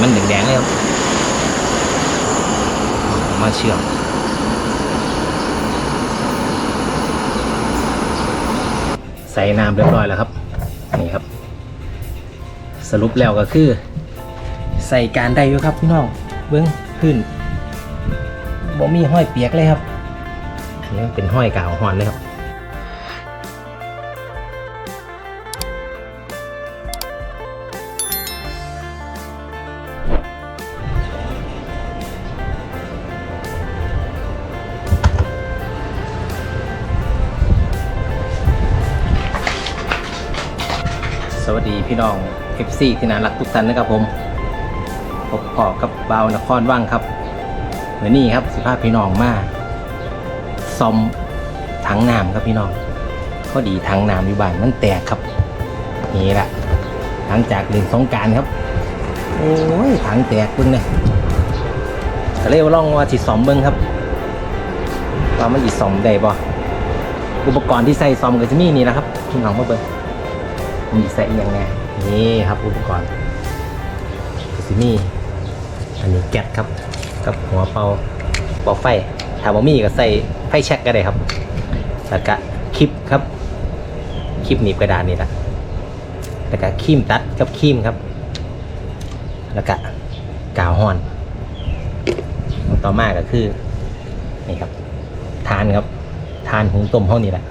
มันแดงๆเลยครับมาเชื่อมใส่น้ำเรียบร้อยแล้วครับนี่ครับ สรุปแล้วก็คือ ใส่การได้อยู่ครับพี่น้องเบิ้องพื้นบ่มีห้อยเปียกเลยครับนี่เป็นห้อยกาวหอนเลยครับ พี่น้อง FC ที่น่ารักทุกท่านนะครับผมพบพอกับบ่าวนครว่างครับเมื่อนี้ครับสิภาพพี่น้องมาซ่อมถังน้ำครับพี่น้องพอดีถังน้ำอยู่บ้านมันแตกครับนี่แหละหลังจากเล่นสงการครับโอ้ยถังแตกเบิ้งเลยก็เลยว่าลองว่าสิซ่อมเบิ้งครับว่ามันสิซ่อมได้บ่อุปกรณ์ที่ใส่ซ่อมก็จะมีนี่แหละครับพี่น้องมาเบิ้งมีใส่ย่างไง นี่ครับอุปกรณ์ก็สิมีอันนี้แก๊สครับ กับหัวเป่าเป่าไฟถ้าบ่มีก็ใส่ไฟแช็กก็ได้ครับ แล้วก็คลิปครับคลิปหนีบกระดานนี่แหละแล้วก็ครีมตัดกับครีมครับ แล้วก็กาวห้อน ต่อมาก็คือนี่ครับทานครับทานหุงต้มห้องนี่แหละ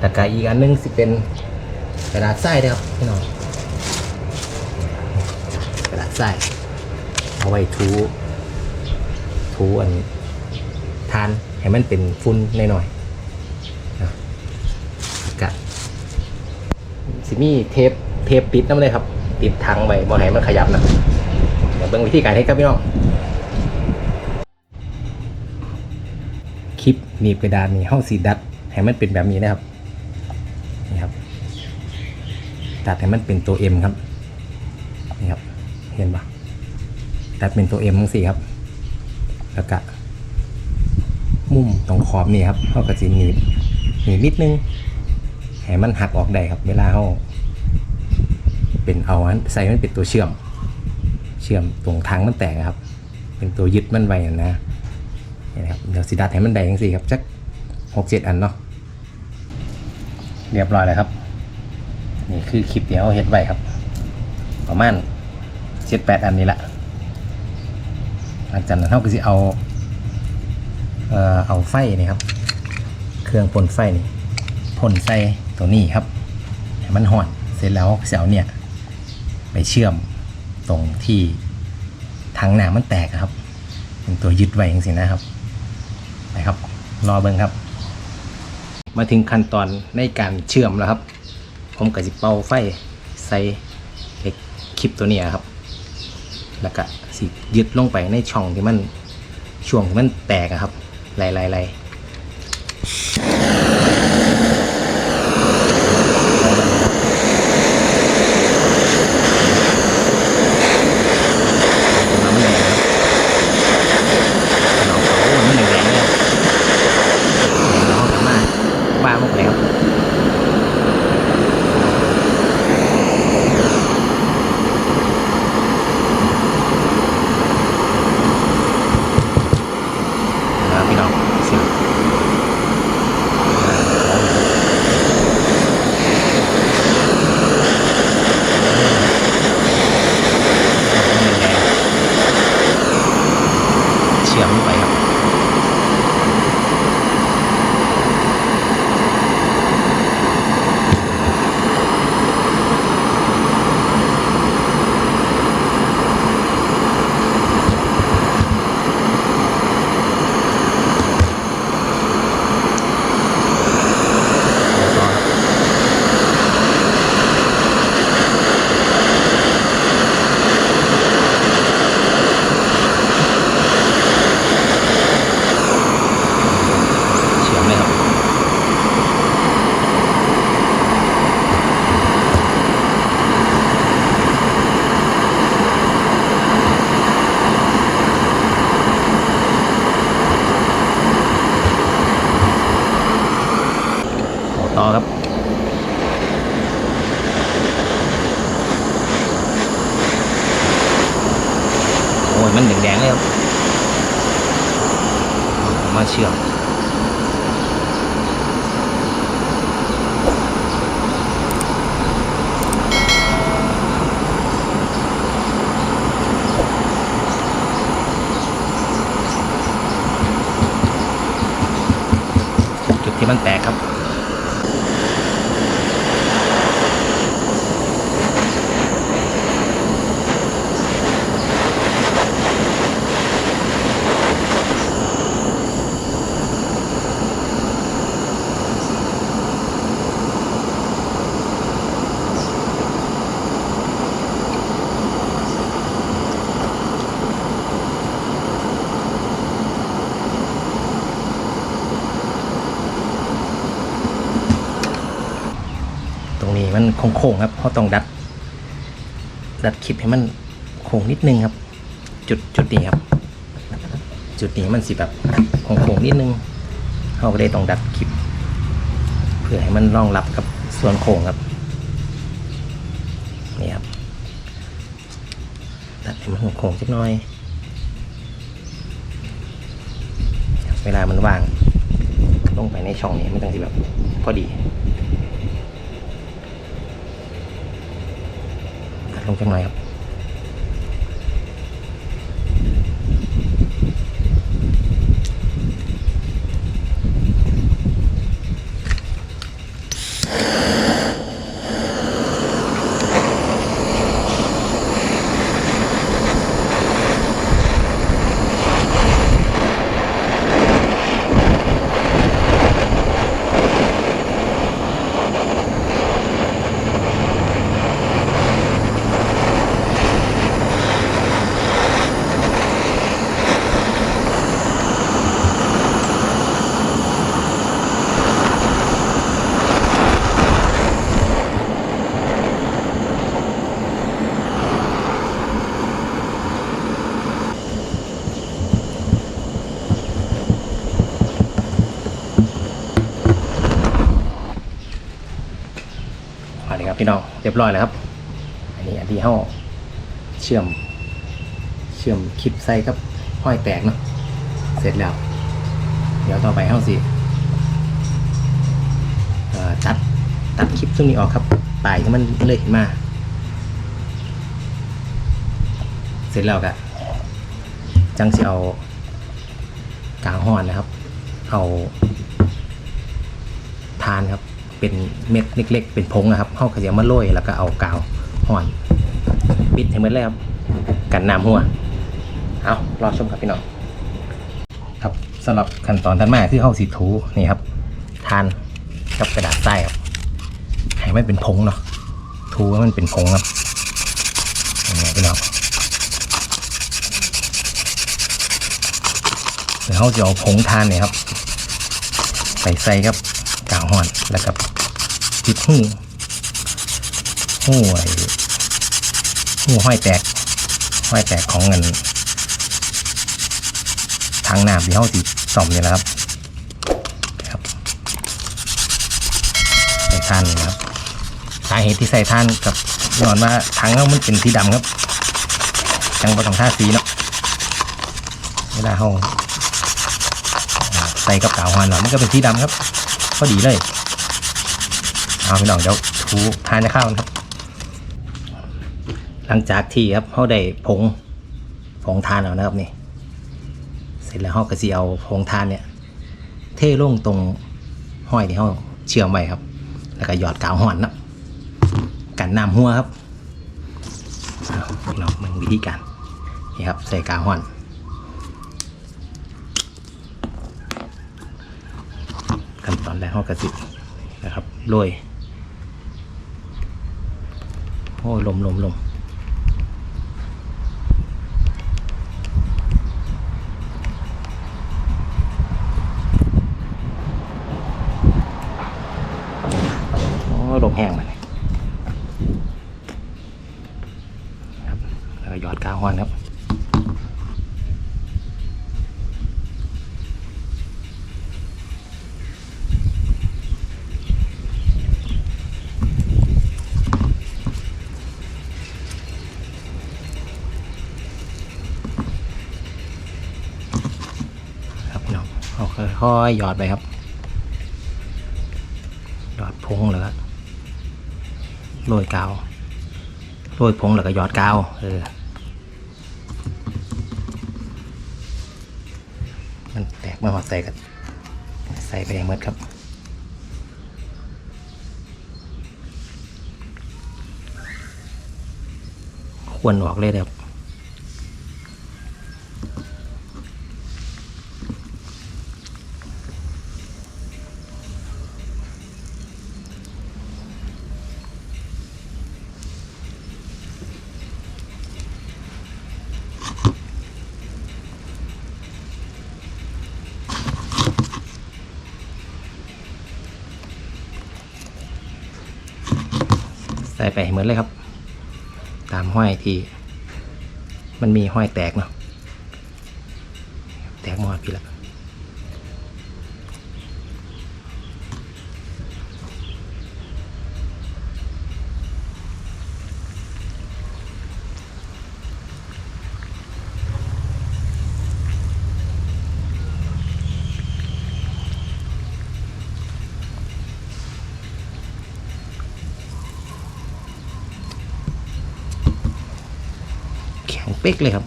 แล้วก็อีกอันนึงสิเป็นกระดาษทรายด้ครับพี่น้อง กระดาษทรายเอาไว้ทูทูอันทานให้มันเป็นฟุ้นหน่อยๆนะกะสิมีเทปเทปปิดน้ำเลยครับ ติดทางไว้บ่ให้มันขยับนะเดี๋ยวเบิ่งวิธีการให้ครับพี่น้องคลิปหนีบกระดาษนี่ห้องสีดัดให้มันเป็นแบบนี้นะครับนี่ครับ ตัดให้มันเป็นตัว M ครับนี่ครับ เห็นปะตัดเป็นตัว M ทั้งสี่ครับ แล้วก็มุมตรงขอบนี่ครับเขาก็จะหนีบหนีบนิดนึงให้มันหักออกได้ครับ เวลาเขาเป็นเอาใส่มันเป็นตัวเชื่อม เชื่อมตรงทางมันแตกครับ เป็นตัวยึดมันไว้นะนะครับเดี๋ยวสิดัดให้มันได้ทั้งสี่ครับจักหกเจ็ดอันเนาะเรียบร้อยเลยครับ นี่คือคลิปเดียวเฮ็ดไว้ครับ ประมาณ เจ็ดแปดอันนี้แหละหลังจากนั้นเราก็จะเอาเอ่อเอาไฟนี่ครับ เครื่องพ่นไฟนี่พ่นใส่ตัวนี้ครับให้มันห่อนเสร็จแล้วเสาเนี่ย ไปเชื่อมตรงที่ทางหนามันแตกครับเป็นตัวยึดไว้อย่างสินะครับนะครับ รอเบิ่งครับ มาถึงขั้นตอนในการเชื่อมแล้วครับ ผมก็จะเป่าไฟใส่คลิปตัวนี้ครับ สิยึดลงไปในช่องที่มันช่วงที่มันแตกอะครับไล่ไล่ไล่น้ำแดงครับน้องเขาโอ้ยมันแดงๆเลยครับน้องกลับมาบ้าหมดแล้ว นะครับพี่น้องเสียง เชื่อมลงไปครับ เฉียงเลยครับ ต่อครับ น ย มันแดงๆเลยครับมาเชื่อมจุดที่มันแตกครับ นี้มันโค้งๆครับเขาต้องดัด ดัดคลิปให้มันโค้งนิดนึงครับ จุดจุดนี้ครับ จุดนี้มันสิแบบโค้งๆนิดนึงเขาก็เลยต้องดัดคลิป เพื่อให้มันรองรับกับส่วนโค้งครับนี่ครับดัดให้มันโค้งๆสักหน่อย เวลามันวางลงไปในช่องนี้มันต้องสิแบบพอดี ตัด ลงจังหน่อยครับ ครับพี่น้องเรียบร้อยแล้วครับ อันนี้อันที่ห้าเชื่อม เชื่อมคลิปใส่กับห้อยแตกเนาะเสร็จแล้ว เดี๋ยวต่อไปห้าสิเอ่อตัดตัดคลิปตรงนี้ออกครับปลายที่มันเลยขึ้นมา เสร็จแล้วก็จังสิเอากาวห้อนนะครับ เอาทานครับ เป็นเม็ดเล็ก ๆ เป็นผงนะครับเข้าก็จะเอามาโรยแล้วก็เอากาวห่อนปิดให้หมดเลยครับกันน้ำหัวเอารอชมครับพี่น้องครับสำหรับขั้นตอนถัดมาที่เข้าสีถูนี่ครับ ทานกับกระดาษทรายครับให้มันเป็นผงเนาะถูให้มันเป็นผงครับนี่พี่น้องเดี๋ยวเขาจะเอาผงทานเนี่ยครับไปใส่กับ ห่อนแล้วก็ติดหูหูไอ้หูห้อยแตกห้อยแตกของเงินทางน้ำที่เขาติดส่อมนี่แหละครับครับใส่ท่านนะครับสาเหตุที่ใส่ท่านกับย้อนว่าถังเรามันเป็นสีดำครับจังบ่ต้องท่าสีเนาะเวลาเขาอ่าใส่กับกาวหอนเนาะมันก็เป็นสีดำครับ พอดีเลยเอาพี่น้องเดี๋ยวถูทานจะข้ากันครับ หลังจากที่ครับเขาได้ผงผงทานแล้วนะครับนี่ เสร็จแล้วเขาก็สิเอาผงทานเนี่ย เทลงตรงห้อยที่เขาเชื่อมไว้ครับ แล้วก็หยอดกาวห่อนนะกันน้ำหัวครับเอาพี่น้องมันวิธีการนี่ครับใส่กาวห่อน ขั้นต อนแรกเขากระสินะครับโรยโอ้ลมลมลมโอ้ยลมแห้งมาเลยครับแล้วก็หยอดกาวฮอนครับ ค ค่อยๆหยอดไปครับ หยอดพงแล้วก็โรยกาวโรยพงแล้วก็หยอดกาวเออมันแตกมาหอดใส่กันใส่ไปให้หมดครับควรออกเลยครับ ใส่ไปเหมือนเลยครับ ตามห้อยที่ มันมีห้อยแตกเนาะแตกหมดพี่ละ เป๊กเลยครับ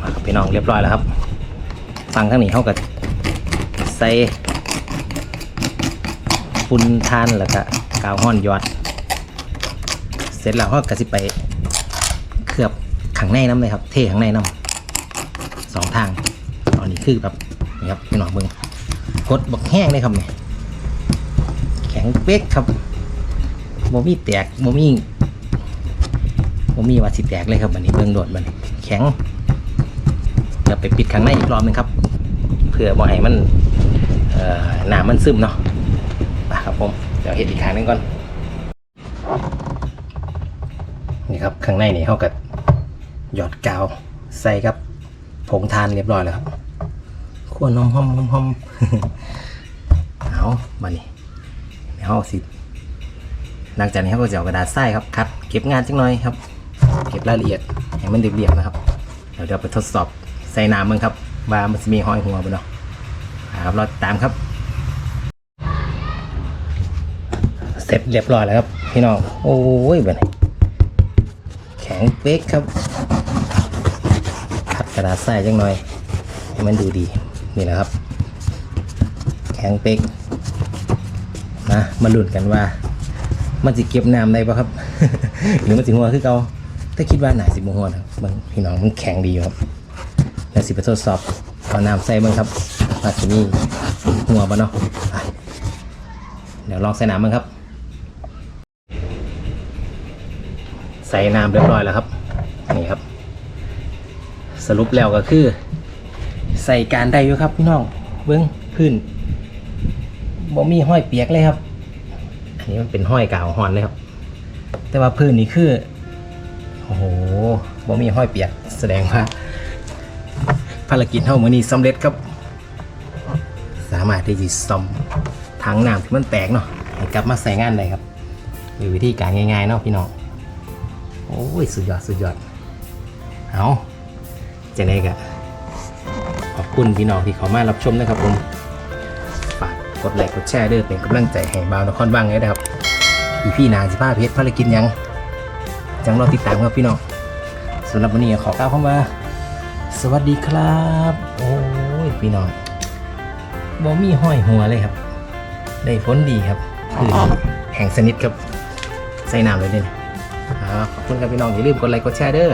มาพี่น้องเรียบร้อยแล้วครับ ฟังทั้งนี้เขาก็ใส่ฝุ่นทานแล้วก็กาวห้อนยอด เสร็จแล้วเขาก็สิไปเคลือบข้างในน้ำเลยครับ เทข้างในน้ำสองทางตอนนี้คือแบบ นี่ครับพี่น้องเบิ้งกดบักแห้งเลยครับเนี่ยแข็งเป๊กครับโมมี่แตกโมมี่โมมี่วาสิแตกเลยครับบันนี้เบิ้งโดดบันนี้แข็งเดี๋ยวไปปิดข้างในอีกรอบนึงครับ เพื่อบ่ให้มันเอ่อน้ำมันซึมเนาะไปครับผมเดี๋ยวเห็ดอีกครั้งนึงก่อนนี่ครับข้างในนี่เขาก็หยอดกาวใส่กับผงทานเรียบร้อยแล้วครับ ขั้วนมหอมหอมหอมเอามานี่เดี๋ยวเขาสิ หลังจากนี้เขาก็จะเอากระดาษทรายครับคัดเก็บงานจังหน่อยครับ เก็บรายละเอียดให้มันเรียบๆนะครับ เดี๋ยวเดี๋ยวไปทดสอบใส่น้ำมันครับ ว่ามันจะมีห้อยหัวบ่เนาะอ่าครับเรอติดตามครับ เสร็จเรียบร้อยแล้วครับ พี่น้อง โอ้ยแบบนี้แข็งเป๊กครับขัดกระดาษใส่จังหน่อยให้มันดูดี นี่แหละครับ แข็งเป๊กนะมาลุ้นกันว่า มันจะเก็บน้ำได้ปะครับ หรือมันสิหัวคือเกาถ้าคิดว่าหนาสิบหัวนะบางพี่น้องมันแข็งดีครับแล้วสิไปทดสอบเอาน้ำใส่บ้างครับว่าจะมีหัวบ่เนาะเดี๋ยวลองใส่น้ำบ้างครับ ใส่น้ำเรียบร้อยแล้วครับนี่ครับ สรุปแล้วก็คือ ใส่การได้อยู่ครับพี่น้องเบิ้งพื้นบ่มีห้อยเปียกเลยครับ อันนี้มันเป็นห้อยกาวหอนเลยครับ แต่ว่าพื้นนี่คือโอ้โหบ่มีห้อยเปียกแสดงว่าภารกิจเท่ามือนี้สำเร็จครับ สามารถที่จะซ่อมถังน้ำที่มันแตกเนาะกลับมาใส่งานได้ครับมีวิธีการง่ายๆเนาะพี่น้องโอ้ยสุดยอดสุดยอดเอาจะไหนกะ คุณพี่น้องที่เขามารับชมนะครับผมฝากกดไลค์กดแชร์ด้วยเป็นกำลังใจให้บาวนครบ้างเลยนะครับอีพี่นาสิพาเพชรภารกิจยัง จังรอติดตามครับพี่น้องสำหรับวันนี้ขอกล่าวคำว่าสวัสดีครับ โอ้ยพี่น้องบ่มีห้อยหัวเลยครับ ได้ผลดีครับคือแห่งสนิทครับใส่น้ำเลยเนี่ยขอบคุณครับพี่น้องอย่าลืมกดไลค์กดแชร์เด้อ